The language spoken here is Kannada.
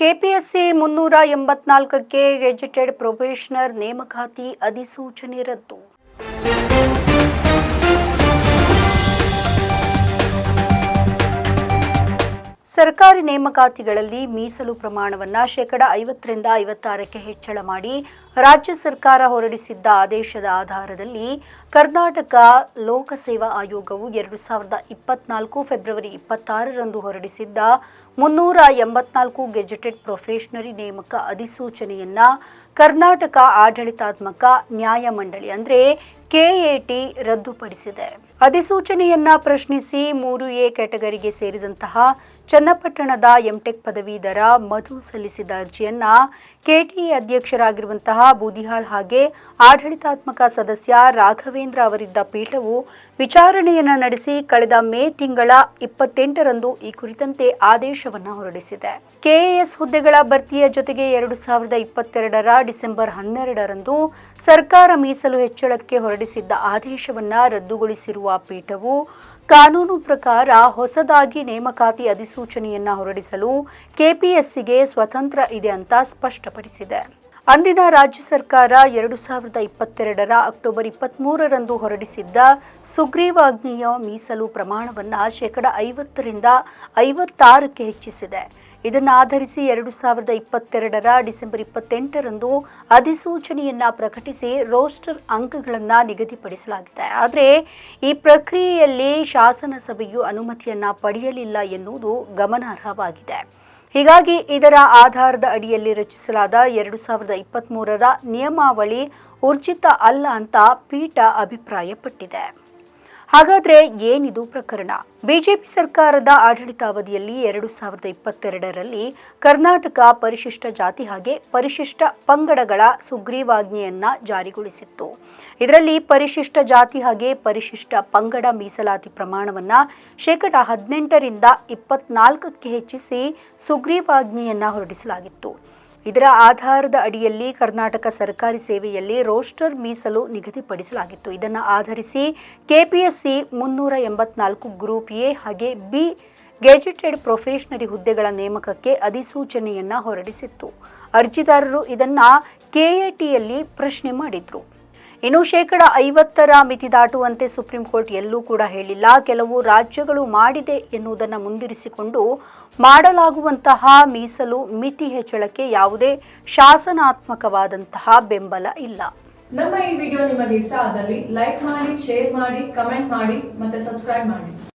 ಕೆಪಿಎಸ್ಸಿ ಮುನ್ನೂರ ಎಂಬತ್ನಾಲ್ಕಕ್ಕೆ ಗೆಜೆಟೆಡ್ ಪ್ರೊಬೇಷನರ್ ನೇಮಕಾತಿ ಅಧಿಸೂಚನೆ ರದ್ದು. ಸರ್ಕಾರಿ ನೇಮಕಾತಿಗಳಲ್ಲಿ ಮೀಸಲು ಪ್ರಮಾಣವನ್ನು ಶೇಕಡ ಐವತ್ತರಿಂದ ಐವತ್ತಾರಕ್ಕೆ ಹೆಚ್ಚಳ ಮಾಡಿ ರಾಜ್ಯ ಸರ್ಕಾರ ಹೊರಡಿಸಿದ್ದ ಆದೇಶದ ಆಧಾರದಲ್ಲಿ ಕರ್ನಾಟಕ ಲೋಕಸೇವಾ ಆಯೋಗವು ಎರಡು ಸಾವಿರದ ಇಪ್ಪತ್ನಾಲ್ಕು ಫೆಬ್ರವರಿ ಇಪ್ಪತ್ತಾರರಂದು ಹೊರಡಿಸಿದ್ದ ಮುನ್ನೂರ ಎಂಬತ್ನಾಲ್ಕು ಗೆಜೆಟೆಡ್ ಪ್ರೊಫೆಷನರಿ ನೇಮಕ ಅಧಿಸೂಚನೆಯನ್ನ ಕರ್ನಾಟಕ ಆಡಳಿತಾತ್ಮಕ ನ್ಯಾಯಮಂಡಳಿ ಅಂದರೆ ಕೆಎಟಿ ರದ್ದುಪಡಿಸಿದೆ. ಅಧಿಸೂಚನೆಯನ್ನ ಪ್ರಶ್ನಿಸಿ ಮೂರು ಎ ಕ್ಯಾಟಗರಿಗೆ ಸೇರಿದಂತಹ ಚನ್ನಪಟ್ಟಣದ ಎಂಟೆಕ್ ಪದವೀಧರ ಮಧು ಸಲ್ಲಿಸಿದ ಅರ್ಜಿಯನ್ನ ಕೆಟಿಎ ಅಧ್ಯಕ್ಷರಾಗಿರುವಂತಹ ಬೂದಿಹಾಳ್ ಹಾಗೆ ಆಡಳಿತಾತ್ಮಕ ಸದಸ್ಯ ರಾಘವೇಂದ್ರ ಅವರಿದ್ದ ಪೀಠವು ವಿಚಾರಣೆಯನ್ನ ನಡೆಸಿ ಕಳೆದ ಮೇ ತಿಂಗಳ ಇಪ್ಪತ್ತೆಂಟರಂದು ಈ ಕುರಿತಂತೆ ಆದೇಶವನ್ನ ಹೊರಡಿಸಿದೆ. ಕೆಎಎಸ್ ಹುದ್ದೆಗಳ ಭರ್ತಿಯ ಜೊತೆಗೆ ಎರಡು ಸಾವಿರದ ಇಪ್ಪತ್ತೆರಡರ ಡಿಸೆಂಬರ್ ಹನ್ನೆರಡರಂದು ಸರ್ಕಾರ ಮೀಸಲು ಹೆಚ್ಚಳಕ್ಕೆ ಹೊರಡಿಸಿದ್ದ ಆದೇಶವನ್ನ ರದ್ದುಗೊಳಿಸಿರುವ ಪೀಠವು ಕಾನೂನು ಪ್ರಕಾರ ಹೊಸದಾಗಿ ನೇಮಕಾತಿ ಅಧಿಸೂಚನೆಯನ್ನ ಹೊರಡಿಸಲು ಕೆಪಿಎಸ್ಸಿಗೆ ಸ್ವತಂತ್ರ ಇದೆ ಅಂತ ಸ್ಪಷ್ಟಪಡಿಸಿದೆ. ಅಂದಿನ ರಾಜ್ಯ ಸರ್ಕಾರ ಎರಡು ಸಾವಿರದ ಇಪ್ಪತ್ತೆರಡರ ಅಕ್ಟೋಬರ್ ಇಪ್ಪತ್ತ್ಮೂರರಂದು ಹೊರಡಿಸಿದ್ದ ಸುಗ್ರೀವಾಜ್ಞೆಯ ಮೀಸಲು ಪ್ರಮಾಣವನ್ನು ಶೇಕಡ ಐವತ್ತರಿಂದ ಐವತ್ತಾರಕ್ಕೆ ಹೆಚ್ಚಿಸಿದೆ. ಇದನ್ನು ಆಧರಿಸಿ ಎರಡು ಸಾವಿರದ ಇಪ್ಪತ್ತೆರಡರ ಡಿಸೆಂಬರ್ ಇಪ್ಪತ್ತೆಂಟರಂದು ಅಧಿಸೂಚನೆಯನ್ನು ಪ್ರಕಟಿಸಿ ರೋಸ್ಟರ್ ಅಂಕಗಳನ್ನು ನಿಗದಿಪಡಿಸಲಾಗಿದೆ. ಆದರೆ ಈ ಪ್ರಕ್ರಿಯೆಯಲ್ಲಿ ಶಾಸನಸಭೆಯು ಅನುಮತಿಯನ್ನು ಪಡೆಯಲಿಲ್ಲ ಎನ್ನುವುದು ಗಮನಾರ್ಹವಾಗಿದೆ. ಹೀಗಾಗಿ ಇದರ ಆಧಾರದ ಅಡಿಯಲ್ಲಿ ರಚಿಸಲಾದ ಎರಡು ಸಾವಿರದ ಇಪ್ಪತ್ತ್ಮೂರರ ನಿಯಮಾವಳಿ ಊರ್ಜಿತ ಅಲ್ಲ ಅಂತ ಪೀಠ ಅಭಿಪ್ರಾಯಪಟ್ಟಿದೆ. ಹಾಗಾದ್ರೆ ಏನಿದು ಪ್ರಕರಣ? ಬಿಜೆಪಿ ಸರ್ಕಾರದ ಆಡಳಿತಾವಧಿಯಲ್ಲಿ ಎರಡು ಸಾವಿರದ ಇಪ್ಪತ್ತೆರಡರಲ್ಲಿ ಕರ್ನಾಟಕ ಪರಿಶಿಷ್ಟ ಜಾತಿ ಹಾಗೆ ಪರಿಶಿಷ್ಟ ಪಂಗಡಗಳ ಸುಗ್ರೀವಾಜ್ಞೆಯನ್ನ ಜಾರಿಗೊಳಿಸಿತ್ತು. ಇದರಲ್ಲಿ ಪರಿಶಿಷ್ಟ ಜಾತಿ ಹಾಗೆ ಪರಿಶಿಷ್ಟ ಪಂಗಡ ಮೀಸಲಾತಿ ಪ್ರಮಾಣವನ್ನ ಶೇಕಡ ಹದಿನೆಂಟರಿಂದ ಇಪ್ಪತ್ನಾಲ್ಕಕ್ಕೆ ಹೆಚ್ಚಿಸಿ ಸುಗ್ರೀವಾಜ್ಞೆಯನ್ನ ಹೊರಡಿಸಲಾಗಿತ್ತು. ಇದರ ಆಧಾರದ ಅಡಿಯಲ್ಲಿ ಕರ್ನಾಟಕ ಸರ್ಕಾರಿ ಸೇವೆಯಲ್ಲಿ ರೋಸ್ಟರ್ ಮೀಸಲು ನಿಗದಿಪಡಿಸಲಾಗಿತ್ತು. ಇದನ್ನು ಆಧರಿಸಿ ಕೆಪಿಎಸ್ಸಿ ಮುನ್ನೂರ ಎಂಬತ್ನಾಲ್ಕು ಗ್ರೂಪ್ ಎ ಹಾಗೆ ಬಿ ಗೆಜೆಟೆಡ್ ಪ್ರೊಫೆಷನರಿ ಹುದ್ದೆಗಳ ನೇಮಕಕ್ಕೆ ಅಧಿಸೂಚನೆಯನ್ನು ಹೊರಡಿಸಿತ್ತು. ಅರ್ಜಿದಾರರು ಇದನ್ನ ಕೆಎಟಿಯಲ್ಲಿ ಪ್ರಶ್ನೆ ಮಾಡಿದ್ರು. ಇನ್ನು ಶೇಕಡ ಐವತ್ತರ ಮಿತಿ ದಾಟುವಂತೆ ಸುಪ್ರೀಂ ಕೋರ್ಟ್ ಎಲ್ಲೂ ಕೂಡ ಹೇಳಿಲ್ಲ. ಕೆಲವು ರಾಜ್ಯಗಳು ಮಾಡಿದೆ ಎನ್ನುವುದನ್ನು ಮುಂದಿರಿಸಿಕೊಂಡು ಮಾಡಲಾಗುವಂತಹ ಮೀಸಲು ಮಿತಿ ಹೆಚ್ಚಳಕ್ಕೆ ಯಾವುದೇ ಶಾಸನಾತ್ಮಕವಾದಂತಹ ಬೆಂಬಲ ಇಲ್ಲ. ನಮ್ಮ ಈ ವಿಡಿಯೋ ನಿಮಗೆ ಇಷ್ಟ ಆದಲ್ಲಿ ಲೈಕ್ ಮಾಡಿ, ಶೇರ್ ಮಾಡಿ, ಕಮೆಂಟ್ ಮಾಡಿ ಮತ್ತೆ ಸಬ್ಸ್ಕ್ರೈಬ್ ಮಾಡಿ.